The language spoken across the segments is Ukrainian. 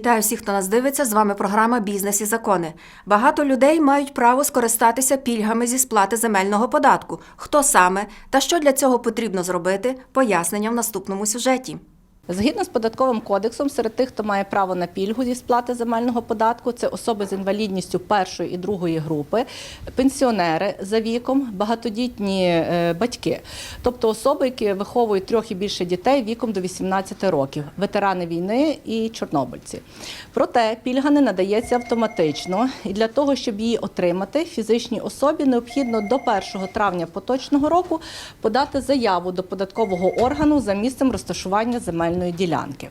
Вітаю всіх, хто нас дивиться. З вами програма Бізнес і закони. Багато людей мають право скористатися пільгами зі сплати земельного податку. Хто саме та що для цього потрібно зробити? Пояснення в наступному сюжеті. Згідно з податковим кодексом, серед тих, хто має право на пільгу зі сплати земельного податку, це особи з інвалідністю першої і другої групи, пенсіонери за віком, багатодітні е, батьки, тобто особи, які виховують трьох і більше дітей віком до 18 років, ветерани війни і чорнобильці. Проте пільга не надається автоматично, і для того, щоб її отримати, фізичній особі необхідно до 1 травня поточного року подати заяву до податкового органу за місцем розташування земельної ділянки.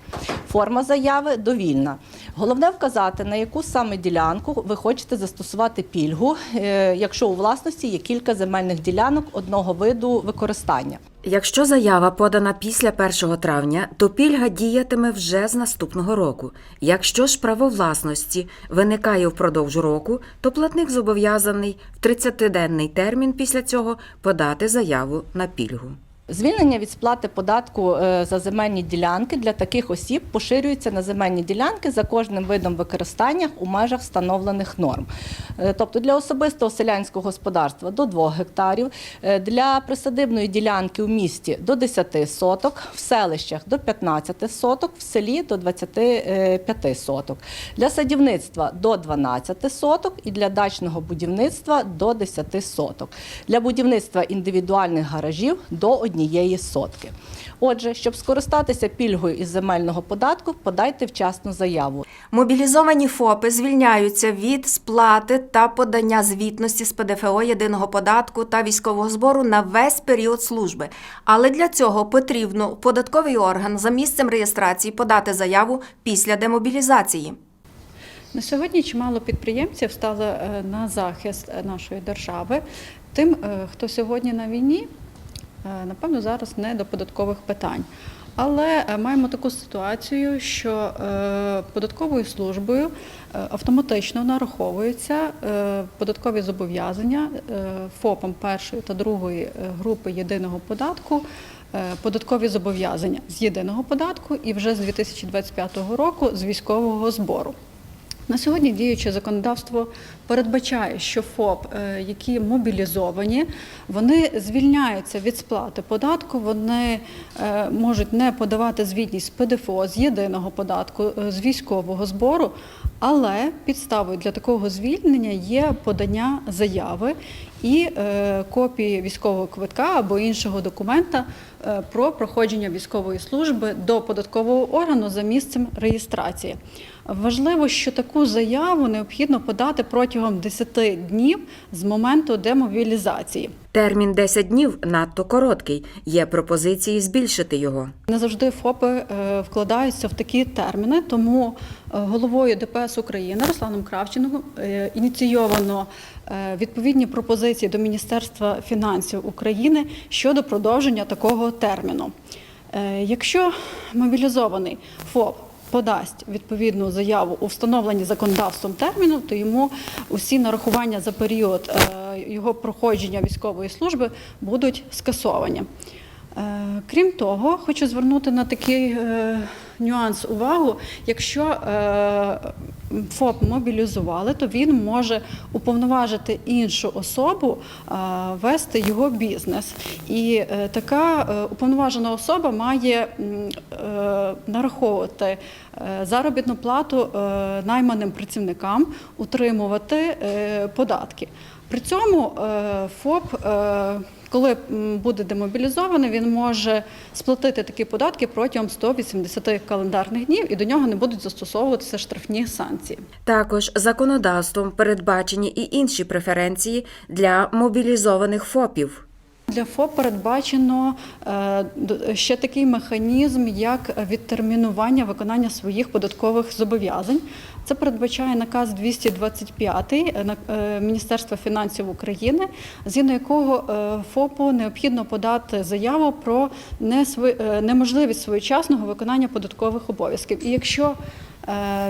Форма заяви довільна. Головне вказати, на яку саме ділянку ви хочете застосувати пільгу, е, якщо у власності є кілька земельних ділянок одного виду використання. Якщо заява подана після 1 травня, то пільга діятиме вже з наступного року. Якщо ж право власності виникає впродовж року, то платник зобов'язаний в 30-денний термін після цього подати заяву на пільгу. Звільнення від сплати податку е, за земельні ділянки для таких осіб поширюється на земельні ділянки за кожним видом використання у межах встановлених норм. Е, Тобто для особистого селянського господарства до 2 гектарів, е, для присадибної ділянки у місті до 10 соток, в селищах до 15 соток, в селі до 25 соток, для садівництва до 12 соток і для дачного будівництва до 10 соток, для будівництва індивідуальних гаражів до однієї сотки. Отже, щоб скористатися пільгою із земельного податку, подайте вчасну заяву. Мобілізовані ФОПи звільняються від сплати та подання звітності з ПДФО єдиного податку та військового збору на весь період служби. Але для цього потрібно податковий орган за місцем реєстрації подати заяву після демобілізації. На сьогодні чимало підприємців стали е, на захист е, нашої держави. Тим, е, хто сьогодні на війні, напевно, зараз не до податкових питань. Але е, маємо таку ситуацію, що е, податковою службою е, автоматично нараховуються е, податкові зобов'язання е, ФОПом першої та другої е, групи єдиного податку, е, податкові зобов'язання з єдиного податку і вже з 2025 року з військового збору. На сьогодні діюче законодавство передбачає, що ФОП, е, які мобілізовані, вони звільняються від сплати податку, вони е, можуть не подавати звітність з ПДФО, з єдиного податку, е, з військового збору, але підставою для такого звільнення є подання заяви і е, копії військового квитка або іншого документа е, про проходження військової служби до податкового органу за місцем реєстрації. Важливо, що таку заяву необхідно подати протягом 10 днів з моменту демобілізації. Термін 10 днів надто короткий. Є пропозиції збільшити його. Не завжди ФОПи е, вкладаються в такі терміни, тому е, головою ДПС України Русланом Кравченком е, ініційовано відповідні пропозиції до Міністерства фінансів України щодо продовження такого терміну. Якщо мобілізований ФОП подасть відповідну заяву у встановленні законодавством терміну, то йому усі нарахування за період е, його проходження військової служби будуть скасовані. Е, Крім того, хочу звернути на такий е, нюанс увагу. Якщо ФОП мобілізували, то він може уповноважити іншу особу е, вести його бізнес. І е, така е, уповноважена особа має нараховувати заробітну плату найманим працівникам, утримувати податки. При цьому ФОП, коли буде демобілізований, він може сплатити такі податки протягом 180 календарних днів, і до нього не будуть застосовуватися штрафні санкції. Також законодавством передбачені і інші преференції для мобілізованих ФОПів. Для ФОП передбачено е, ще такий механізм, як відтермінування виконання своїх податкових зобов'язань. Це передбачає наказ 225 е, е, Міністерства фінансів України, згідно якого е, ФОПу необхідно подати заяву про неможливість своєчасного виконання податкових обов'язків. І якщо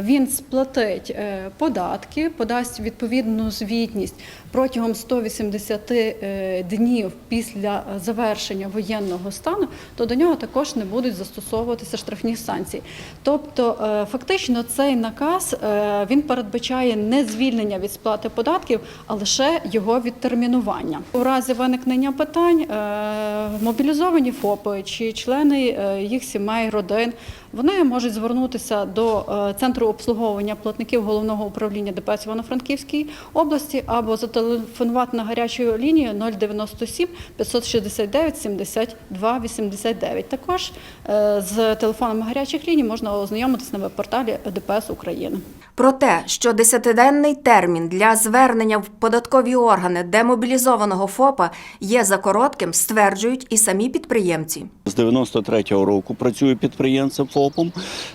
Він сплатить е, податки, подасть відповідну звітність протягом 180 е, днів після завершення воєнного стану, то до нього також не будуть застосовуватися штрафні санкції. Тобто, е, фактично, цей наказ е, він передбачає не звільнення від сплати податків, а лише його відтермінування. У разі виникнення питань е, мобілізовані ФОПи чи члени е, їх сімей, родин. Вони можуть звернутися до е, центру обслуговування платників головного управління ДПС Івано-Франківській області або зателефонувати на гарячу лінію 097 569 72 89. Також е, з телефонами гарячих ліній можна ознайомитися на веб-порталі ДПС України. Про те, що десятиденний термін для звернення в податкові органи демобілізованого ФОПа є за коротким, стверджують і самі підприємці. З 93-го року працюю підприємцем ФОПом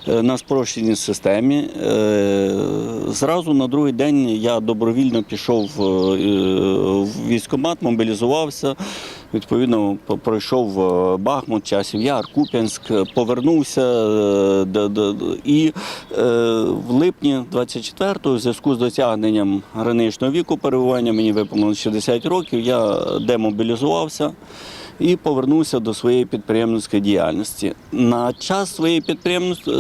е, на спрощеній системі. Е, Зразу на другий день я добровільно пішов е, в військкомат, мобілізувався. Відповідно, пройшов Бахмут, Часів Яр, Куп'янськ, повернувся і в липні 24-го, в зв'язку з досягненням граничного віку перебування, мені виповнилось 60 років, я демобілізувався і повернувся до своєї підприємницької діяльності. На час своєї підприємництв... е,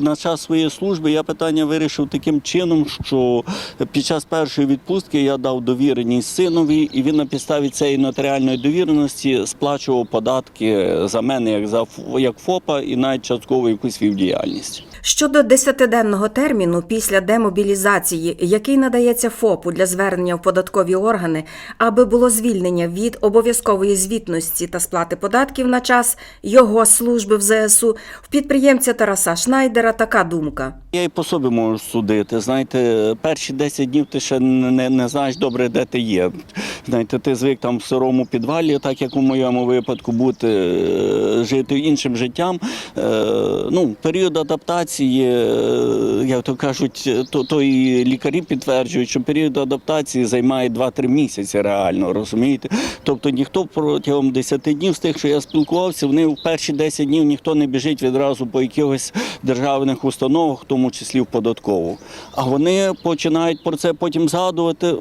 на час своєї служби я питання вирішив таким чином, що під час першої відпустки я дав довіреність синові, і він на підставі цієї нотаріальної довіреності сплачував податки за мене як за як ФОПа і навіть частково якусь вів діяльність. Щодо десятиденного терміну після демобілізації, який надається ФОПу для звернення в податкові органи, аби було звільнення від обов'язкової звітності та сплати податків на час його служби в ЗСУ, в підприємця Тараса Шнайдера така думка. Я і по собі можу судити. Знаєте, перші 10 днів ти ще не, не, знаєш добре, де ти є. Знаєте, ти звик там в сирому підвалі, так як у моєму випадку, бути, е, жити іншим життям. Е, Ну, період адаптації, е, як то кажуть, то, то і лікарі підтверджують, що період адаптації займає 2-3 місяці реально, розумієте? Тобто ніхто протягом 10 днів з тих, що я спілкувався, вони в перші 10 днів ніхто не біжить відразу по якихось державних установах, в тому числі в податкову. А вони починають про це потім згадувати.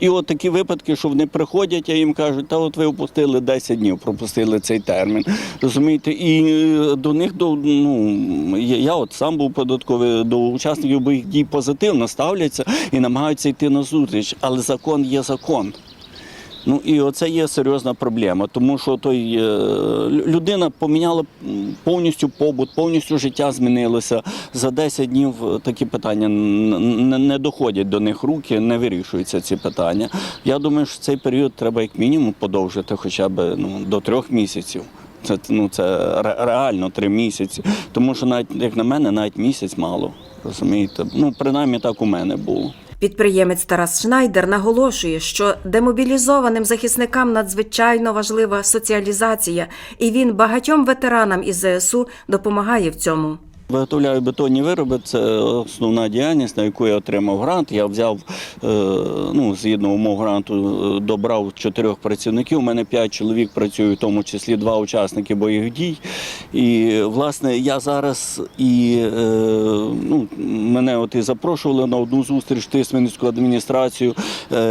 І от такі випадки, що вони приходять, а їм кажуть, та от ви опустили 10 днів, пропустили цей термін. Розумієте, і е, до них до ну я, от сам був податковий до учасників бойових дій позитивно ставляться і намагаються йти на зустріч, але закон є закон. Ну і оце є серйозна проблема, тому що той е, людина поміняла повністю побут, повністю життя змінилося. За 10 днів е, такі питання не доходять до них руки, не вирішуються ці питання. Я думаю, що цей період треба як мінімум подовжити хоча б ну, до трьох місяців. Це ну це реально три місяці. Тому що навіть як на мене, навіть місяць мало. Розумієте? Ну принаймні так у мене було. Підприємець Тарас Шнайдер наголошує, що демобілізованим захисникам надзвичайно важлива соціалізація, і він багатьом ветеранам із ЗСУ допомагає в цьому. Виготовляю бетонні вироби, це основна діяльність, на яку я отримав грант. Я взяв, е, ну, згідно умов гранту, е, добрав чотирьох працівників. У мене п'ять чоловік працює, в тому числі два учасники бойових дій. І, власне, я зараз і е, ну, мене от і запрошували на одну зустріч в Тисменницьку адміністрацію.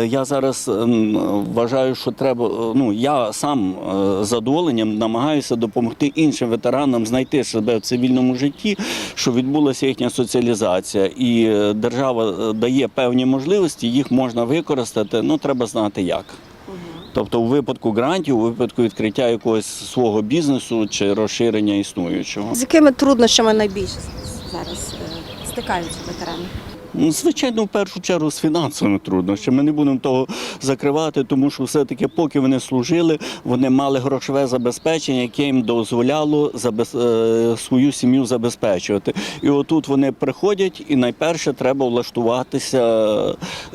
Я зараз ем, вважаю, що треба. Ну, я сам задоволенням намагаюся допомогти іншим ветеранам знайти себе в цивільному житті, щоб відбулася їхня соціалізація. І е, держава е, дає певні можливості, їх можна використати, ну треба знати як. Тобто, у випадку грантів, у випадку відкриття якогось свого бізнесу чи розширення існуючого. З якими труднощами найбільше зараз е, стикаються ветерани? Ну, Звичайно, в першу чергу з фінансовими труднощами. Ми не будемо того закривати, тому що все-таки, поки вони служили, вони мали грошове забезпечення, яке їм дозволяло забез... е, свою сім'ю забезпечувати. І отут вони приходять, і найперше треба влаштуватися.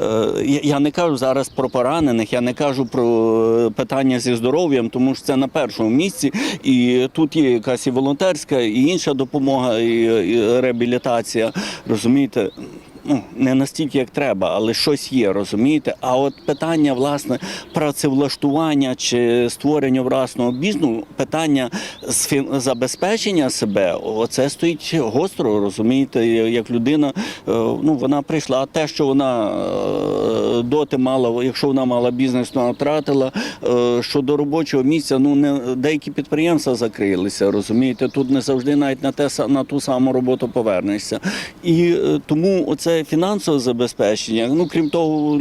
Е, я- Я не кажу зараз про поранених, я не кажу про питання зі здоров'ям, тому що це на першому місці. І тут є якась і волонтерська, і інша допомога, і реабілітація. Розумієте? Ну, не настільки, як треба, але щось є, розумієте? А от питання, власне, працевлаштування чи створення власного бізнесу, питання забезпечення себе, оце стоїть гостро, розумієте, як людина, е, ну, вона прийшла, а те, що вона е, доти мала, якщо вона мала бізнес, вона втратила, е, що до робочого місця, ну, не, деякі підприємства закрилися, розумієте, тут не завжди навіть на, те, на ту саму роботу повернешся. І тому оце фінансове забезпечення, ну крім того,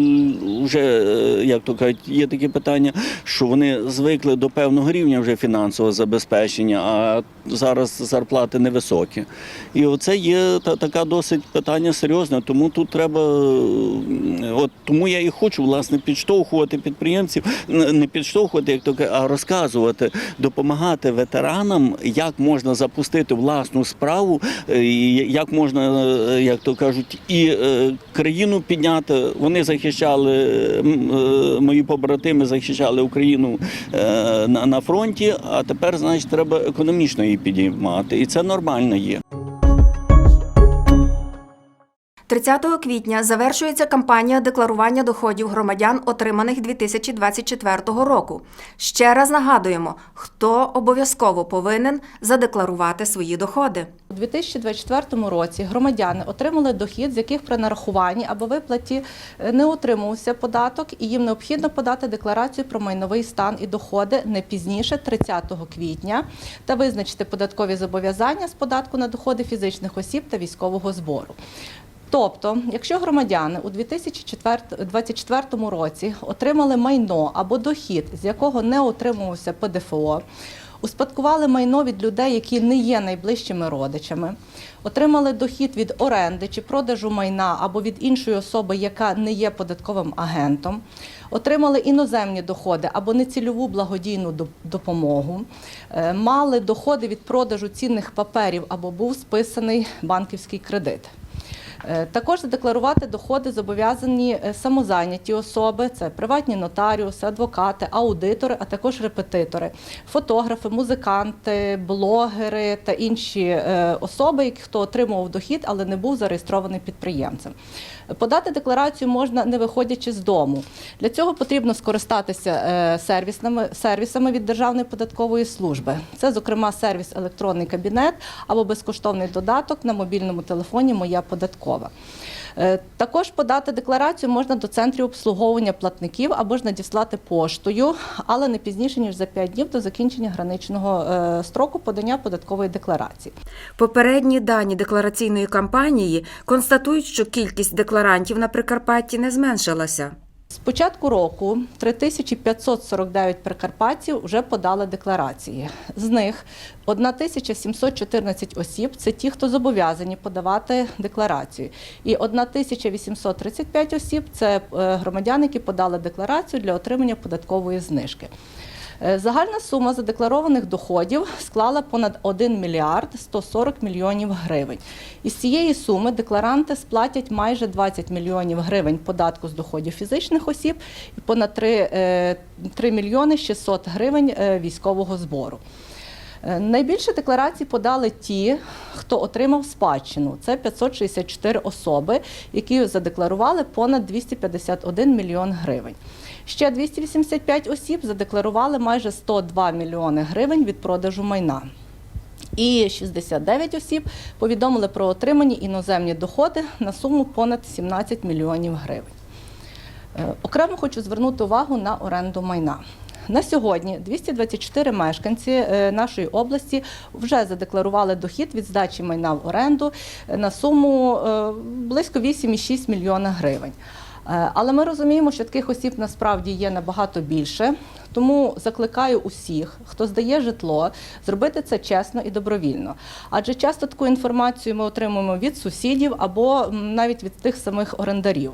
вже е, як то кажуть, є такі питання, що вони звикли до певного рівня вже фінансового забезпечення, а зараз зарплати невисокі. І оце є та, така досить питання серйозне. Тому тут треба, е, от тому я і хочу власне підштовхувати підприємців, не підштовхувати, як то а розказувати, допомагати ветеранам, як можна запустити власну справу, е, як можна, як то кажуть, і е, країну підняти. Вони захищали е, мої побратими, захищали Україну е, на фронті. А тепер, значить, треба економічно її підіймати, і це нормально є. 30 квітня завершується кампанія декларування доходів громадян, отриманих 2024 року. Ще раз нагадуємо, хто обов'язково повинен задекларувати свої доходи. У 2024 році громадяни отримали дохід, з яких при нарахуванні або виплаті е, не отримувався податок, і їм необхідно подати декларацію про майновий стан і доходи не пізніше 30 квітня та визначити податкові зобов'язання з податку на доходи фізичних осіб та військового збору. Тобто, якщо громадяни у 2024 році отримали майно або дохід, з якого не отримувався ПДФО, успадкували майно від людей, які не є найближчими родичами, отримали дохід від оренди чи продажу майна або від іншої особи, яка не є податковим агентом, отримали іноземні доходи або нецільову благодійну допомогу, е, мали доходи від продажу цінних паперів або був списаний банківський кредит. Е, Також задекларувати доходи зобов'язані е, самозайняті особи, це приватні нотаріуси, адвокати, аудитори, а також репетитори, фотографи, музиканти, блогери та інші е, особи, які- хто отримував дохід, але не був зареєстрований підприємцем. Подати декларацію можна не виходячи з дому. Для цього потрібно скористатися сервісними сервісами від Державної податкової служби. Це, зокрема, сервіс електронний кабінет або безкоштовний додаток на мобільному телефоні Моя податкова. Е, Також подати декларацію можна до центрів обслуговування платників або ж надіслати поштою, але не пізніше ніж за 5 днів до закінчення граничного е, строку подання податкової декларації. Попередні дані деклараційної кампанії констатують, що кількість декларантів на Прикарпатті не зменшилася. З початку року 3549 прикарпатців вже подали декларації. З них 1714 осіб це ті, хто зобов'язані подавати декларацію. І 1835 осіб це е, громадяни, які подали декларацію для отримання податкової знижки. Е, Загальна сума задекларованих доходів склала понад 1 мільярд 140 мільйонів гривень. Із цієї суми декларанти сплатять майже 20 мільйонів гривень податку з доходів фізичних осіб і понад 3, е, 3 мільйони 600 гривень е, військового збору. Е, Найбільше декларацій подали ті, хто отримав спадщину. Це 564 особи, які задекларували понад 251 мільйон гривень. Ще 285 осіб задекларували майже 102 мільйони гривень від продажу майна. І 69 осіб повідомили про отримані іноземні доходи на суму понад 17 мільйонів гривень. Е, Окремо хочу звернути увагу на оренду майна. На сьогодні 224 мешканці е, нашої області вже задекларували дохід від здачі майна в оренду е, на суму близько 8,6 мільйона гривень. Е, Але ми розуміємо, що таких осіб насправді є набагато більше. Тому закликаю усіх, хто здає житло, зробити це чесно і добровільно. Адже часто таку інформацію ми отримуємо від сусідів або навіть від тих самих орендарів.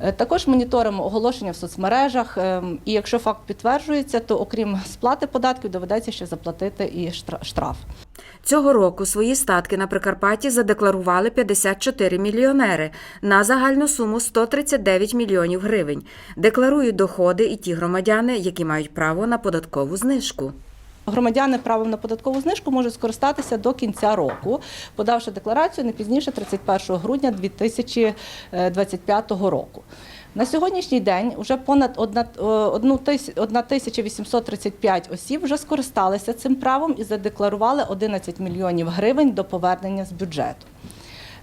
Е, Також моніторимо оголошення в соцмережах, ем, і якщо факт підтверджується, то окрім сплати податків доведеться ще заплатити і штра- штраф. Цього року свої статки на Прикарпатті задекларували 54 мільйонери на загальну суму 139 мільйонів гривень. Декларують доходи і ті громадяни, які мають право на податкову знижку. Громадяни правом на податкову знижку можуть скористатися до кінця року, подавши декларацію не пізніше 31 грудня 2025 року. На сьогоднішній день вже понад одна- е, одну тис- 1835 осіб вже скористалися цим правом і задекларували 11 мільйонів гривень до повернення з бюджету.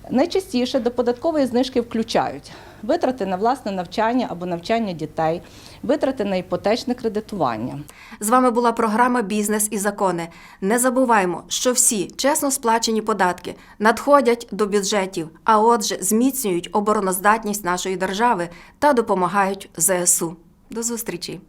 Найчастіше до податкової знижки включають витрати на власне навчання або навчання дітей, витрати на іпотечне кредитування. З вами була програма Бізнес і закони. Не забуваймо, що всі чесно сплачені податки надходять до бюджетів, а отже, зміцнюють обороноздатність нашої держави та допомагають ЗСУ. До зустрічі!